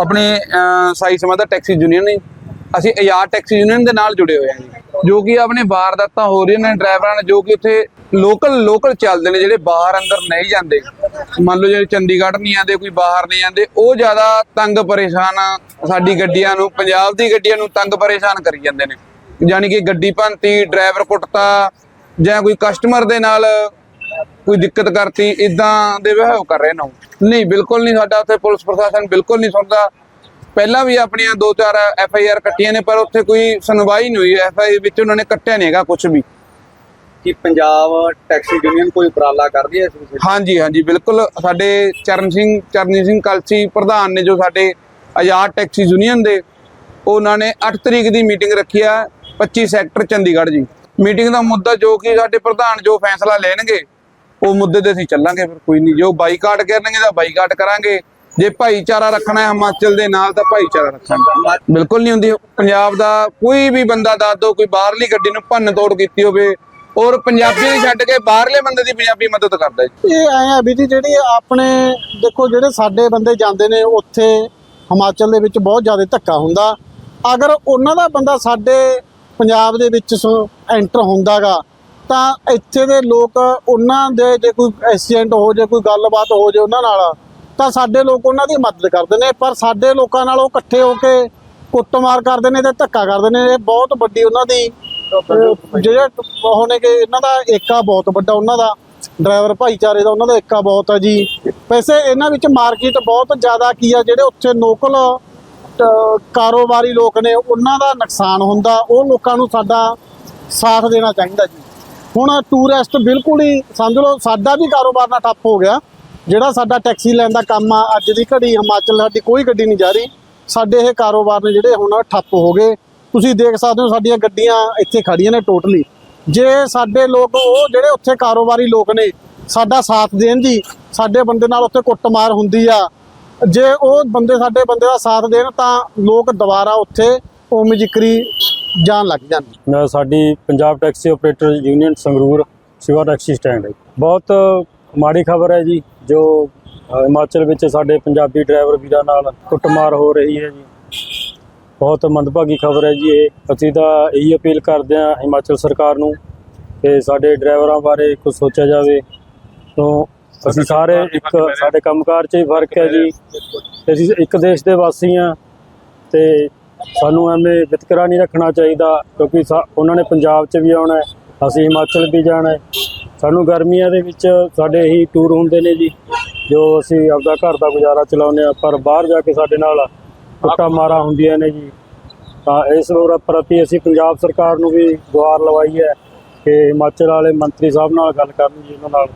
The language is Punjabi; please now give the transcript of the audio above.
ਆਪਣੇ ਸਾਈ ਸਮਾਦਾ ਟੈਕਸੀ ਯੂਨੀਅਨ ਨੇ। ਅਸੀਂ ਆਜ਼ਾਦ ਟੈਕਸੀ ਯੂਨੀਅਨ ਦੇ ਨਾਲ ਜੁੜੇ ਹੋਏ ਹਾਂ ਜੀ। ਜੋ ਕਿ ਆਪਣੇ ਵਾਰਦਾਤਾਂ ਹੋ ਰਹੀਆਂ ਨੇ ਡਰਾਈਵਰਾਂ ਨੇ ਜੋ ਕਿ ਉੱਥੇ ਲੋਕਲ ਲੋਕਲ ਚੱਲਦੇ ਨੇ, ਜਿਹੜੇ ਬਾਹਰ ਅੰਦਰ ਨਹੀਂ ਜਾਂਦੇ। ਮੰਨ ਲਓ ਜਿਹੜੇ ਚੰਡੀਗੜ੍ਹ ਨਹੀਂ ਆਉਂਦੇ, ਕੋਈ ਬਾਹਰ ਨਹੀਂ ਜਾਂਦੇ ਉਹ ਜ਼ਿਆਦਾ ਤੰਗ ਪਰੇਸ਼ਾਨ ਸਾਡੀ ਗੱਡੀਆਂ ਨੂੰ, ਪੰਜਾਬ ਦੀ ਗੱਡੀਆਂ ਨੂੰ ਤੰਗ ਪਰੇਸ਼ਾਨ ਕਰੀ ਜਾਂਦੇ ਨੇ। ਯਾਨੀ ਕਿ ਗੱਡੀ ਭੰਤੀ, ਡਰਾਈਵਰ ਕੁੱਟਤਾ, ਜਾਂ ਕੋਈ ਕਸਟਮਰ ਦੇ ਨਾਲ ਕੋਈ ਦਿੱਕਤ ਕਰਤੀ ਇਦਾਂ ਦੇ ਵਿਵਹਾਰ ਕਰ ਰਹੇ ਨੇ। ਨਹੀਂ ਬਿਲਕੁਲ ਨਹੀਂ ਸਾਡਾ ਉੱਥੇ ਪੁਲਿਸ ਪ੍ਰਸ਼ਾਸਨ ਬਿਲਕੁਲ ਨਹੀਂ ਸੁਣਦਾ। ਪਹਿਲਾਂ ਵੀ ਆਪਣੀਆਂ ਦੋ ਚਾਰ ਐਫ ਆਈ ਆਰ ਕੱਟੀਆਂ ਨੇ ਪਰ ਉੱਥੇ ਕੋਈ ਸੁਣਵਾਈ ਨਹੀਂ ਹੋਈ। ਐਫ ਆਈ ਵਿੱਚ ਉਹਨਾਂ ਨੇ ਕੱਟਿਆ ਨਹੀਂ ਹੈਗਾ ਕੁਝ ਵੀ। ਕਿ ਪੰਜਾਬ ਟੈਕਸੀ ਯੂਨੀਅਨ ਕੋਈ ਉਪਰਾਲਾ ਕਰਦੀ ਹੈ ਇਸ ਹਾਂਜੀ ਹਾਂਜੀ ਬਿਲਕੁਲ। ਸਾਡੇ ਚਰਨ ਸਿੰਘ ਚਰਨਜੀਤ ਸਿੰਘ ਕਲਸੀ ਪ੍ਰਧਾਨ ਨੇ ਜੋ ਸਾਡੇ ਆਜ਼ਾਦ ਟੈਕਸੀ ਯੂਨੀਅਨ ਦੇ ਉਹਨਾਂ ਨੇ 8 ਤਰੀਕ ਦੀ ਮੀਟਿੰਗ ਰੱਖੀ ਆ 25 ਸੈਕਟਰ ਚੰਡੀਗੜ੍ਹ ਜੀ। ਮੀਟਿੰਗ ਦਾ ਮੁੱਦਾ ਜੋ ਕਿ ਸਾਡੇ ਪ੍ਰਧਾਨ ਜੋ ਫੈਸਲਾ ਲੈਣਗੇ ਉਹ ਮੁੱਦੇ ਤੇ ਅਸੀਂ ਚੱਲਾਂਗੇ ਫਿਰ, ਕੋਈ ਨਹੀਂ। ਜੋ ਬਾਈਕਾਟ ਕਰਨਗੇ ਤਾਂ ਬਾਈਕਾਟ ਕਰਾਂਗੇ। ਜੇ ਭਾਈਚਾਰਾ ਰੱਖਣਾ ਹੈ ਹਿਮਾਚਲ ਦੇ ਨਾਲ ਤਾਂ ਭਾਈਚਾਰਾ ਰੱਖਾਂਗੇ। ਬਿਲਕੁਲ ਨਹੀਂ ਹੁੰਦੀ। ਪੰਜਾਬ ਦਾ ਕੋਈ ਵੀ ਬੰਦਾ ਦੱਸ ਦੋ, ਕੋਈ ਬਾਹਰਲੀ ਗੱਡੀ ਨੂੰ ਭੰਨ ਤੋੜ ਕੀਤੀ ਹੋਵੇ, ਔਰ ਪੰਜਾਬੀ ਨੂੰ ਛੱਡ ਕੇ ਬਾਹਰਲੇ ਬੰਦੇ ਦੀ ਪੰਜਾਬੀ ਮਦਦ ਕਰਦਾ ਜੀ ਇਹ ਐ ਆ ਵੀ ਜੀ, ਜਿਹੜੀ ਆਪਣੇ ਦੇਖੋ, ਜਿਹੜੇ ਸਾਡੇ ਬੰਦੇ ਜਾਂਦੇ ਨੇ, ਉੱਥੇ ਹਿਮਾਚਲ ਦੇ ਵਿੱਚ ਬਹੁਤ ਜ਼ਿਆਦਾ ਧੱਕਾ ਹੁੰਦਾ। ਅਗਰ ਉਹਨਾਂ ਦਾ ਬੰਦਾ ਸਾਡੇ ਪੰਜਾਬ ਦੇ ਵਿੱਚ ਐਂਟਰ ਹੁੰਦਾਗਾ ਤਾਂ ਇੱਥੇ ਦੇ ਲੋਕ, ਉਹਨਾਂ ਦੇ ਜੇ ਕੋਈ ਐਕਸੀਡੈਂਟ ਹੋ ਜੇ, ਕੋਈ ਗੱਲਬਾਤ ਹੋ ਜੇ ਉਹਨਾਂ ਨਾਲ, ਤਾਂ ਸਾਡੇ ਲੋਕ ਉਹਨਾਂ ਦੀ ਮਦਦ ਕਰਦੇ ਨੇ, ਪਰ ਸਾਡੇ ਲੋਕਾਂ ਨਾਲ ਉਹ ਇਕੱਠੇ ਹੋ ਕੇ ਕੁੱਟਮਾਰ ਕਰਦੇ ਨੇ ਤੇ ਧੱਕਾ ਕਰਦੇ ਨੇ। ਇਹ ਬਹੁਤ ਵੱਡੀ ਉਹਨਾਂ ਦੀ ਜਿਹੜੇ ਉਹ ਨੇ ਕਿ ਇਹਨਾਂ ਦਾ ਏਕਾ ਬਹੁਤ ਵੱਡਾ, ਉਹਨਾਂ ਦਾ ਡਰਾਈਵਰ ਭਾਈਚਾਰੇ ਦਾ ਉਹਨਾਂ ਦਾ ਏਕਾ ਬਹੁਤ ਆ ਜੀ। ਵੈਸੇ ਇਹਨਾਂ ਵਿੱਚ ਮਾਰਕੀਟ ਬਹੁਤ ਜ਼ਿਆਦਾ ਕੀ ਆ, ਜਿਹੜੇ ਉੱਥੇ ਲੋਕਲ ਕਾਰੋਬਾਰੀ ਲੋਕ ਨੇ, ਉਹਨਾਂ ਦਾ ਨੁਕਸਾਨ ਹੁੰਦਾ, ਉਹ ਲੋਕਾਂ ਨੂੰ ਸਾਡਾ ਸਾਥ ਦੇਣਾ ਚਾਹੀਦਾ ਜੀ। ਹੁਣ ਟੂਰਿਸਟ ਬਿਲਕੁਲ ਹੀ, ਸਮਝ ਲਓ, ਸਾਡਾ ਵੀ ਕਾਰੋਬਾਰ ਨਾਲ ਠੱਪ ਹੋ ਗਿਆ। ਜਿਹੜਾ ਸਾਡਾ ਟੈਕਸੀ ਲੈਣ ਦਾ ਕੰਮ ਆ, ਅੱਜ ਦੀ ਘੜੀ ਹਿਮਾਚਲ ਸਾਡੀ ਕੋਈ ਗੱਡੀ ਨਹੀਂ ਜਾ ਰਹੀ। ਸਾਡੇ ਇਹ ਕਾਰੋਬਾਰ ਨੇ ਜਿਹੜੇ ਹੁਣ ਠੱਪ ਹੋ ਗਏ। ਤੁਸੀਂ ਦੇਖ ਸਕਦੇ ਹੋ ਸਾਡੀਆਂ ਗੱਡੀਆਂ ਇੱਥੇ ਖੜੀਆਂ ਨੇ ਟੋਟਲੀ ਜੇ ਸਾਡੇ ਲੋਕ, ਉਹ ਜਿਹੜੇ ਉੱਥੇ ਕਾਰੋਬਾਰੀ ਲੋਕ ਨੇ, ਸਾਡਾ ਸਾਥ ਦੇਣ ਜੀ, ਸਾਡੇ ਬੰਦੇ ਨਾਲ ਉੱਥੇ ਕੁੱਟਮਾਰ ਹੁੰਦੀ ਆ। ਜੇ ਉਹ ਬੰਦੇ, ਸਾਡੇ ਬੰਦੇ ਦਾ ਸਾਥ ਦੇਣ ਤਾਂ ਲੋਕ ਦੁਬਾਰਾ ਉੱਥੇ ਉਵੇਂ ਜ਼ਿਕਰੀ ਜਾਣ ਲੱਗ ਜਾਂਦੀ। ਮੈਂ ਸਾਡੀ Punjab taxi operator union Sangrur ਸਿਵਾ ਟੈਕਸੀ ਸਟੈਂਡ ਹੈ। ਬਹੁਤ ਮਾੜੀ ਖਬਰ ਹੈ ਜੀ, ਜੋ ਹਿਮਾਚਲ ਵਿੱਚ ਸਾਡੇ ਪੰਜਾਬੀ ਡਰਾਈਵਰ ਵੀਰਾਂ ਨਾਲ ਕੁੱਟਮਾਰ ਹੋ ਰਹੀ ਹੈ ਜੀ। ਬਹੁਤ ਮੰਦਭਾਗੀ ਖਬਰ ਹੈ ਜੀ ਇਹ। ਅਸੀਂ ਤਾਂ ਇਹੀ ਅਪੀਲ ਕਰਦੇ ਹਾਂ ਹਿਮਾਚਲ ਸਰਕਾਰ ਨੂੰ ਕਿ ਸਾਡੇ ਡਰਾਈਵਰਾਂ ਬਾਰੇ ਕੁਝ ਸੋਚਿਆ ਜਾਵੇ। ਤੋਂ, ਅਸੀਂ ਸਾਰੇ ਇੱਕ ਸਾਡੇ ਕੰਮਕਾਰ 'ਚ ਹੀ ਫ਼ਰਕ ਹੈ ਜੀ। ਤੇ ਅਸੀਂ ਇੱਕ ਦੇਸ਼ ਦੇ ਵਾਸੀ ਹਾਂ ਤੇ ਸਾਨੂੰ ਐਵੇਂ ਵਿਤਕਰਾ ਨਹੀਂ ਰੱਖਣਾ ਚਾਹੀਦਾ, ਕਿਉਂਕਿ ਸਾ- ਉਹਨਾਂ ਨੇ ਪੰਜਾਬ 'ਚ ਵੀ ਆਉਣਾ ਅਸੀਂ ਹਿਮਾਚਲ ਵੀ ਜਾਣਾ ਸਾਨੂੰ ਗਰਮੀਆਂ ਦੇ ਵਿੱਚ ਸਾਡੇ ਹੀ ਟੂਰ ਹੁੰਦੇ ਨੇ ਜੀ, ਜੋ ਅਸੀਂ ਆਪਦਾ ਘਰ ਦਾ ਗੁਜ਼ਾਰਾ ਚਲਾਉਂਦੇ ਆ ਪਰ ਬਾਹਰ ਜਾ ਕੇ ਸਾਡੇ ਨਾਲ ਕੁੱਟਾ ਮਾਰਾ ਹੁੰਦੀਆਂ ਨੇ ਜੀ। ਤਾਂ ਇਸ ਲੋੜ ਪ੍ਰਤੀ ਅਸੀਂ ਪੰਜਾਬ ਸਰਕਾਰ ਨੂੰ ਵੀ ਗੁਹਾਰ ਲਵਾਈ ਹੈ ਕਿ ਹਿਮਾਚਲ ਵਾਲੇ ਮੰਤਰੀ ਸਾਹਿਬ ਨਾਲ ਗੱਲ ਕਰਨ ਜੀ, ਉਹਨਾਂ ਨਾਲ।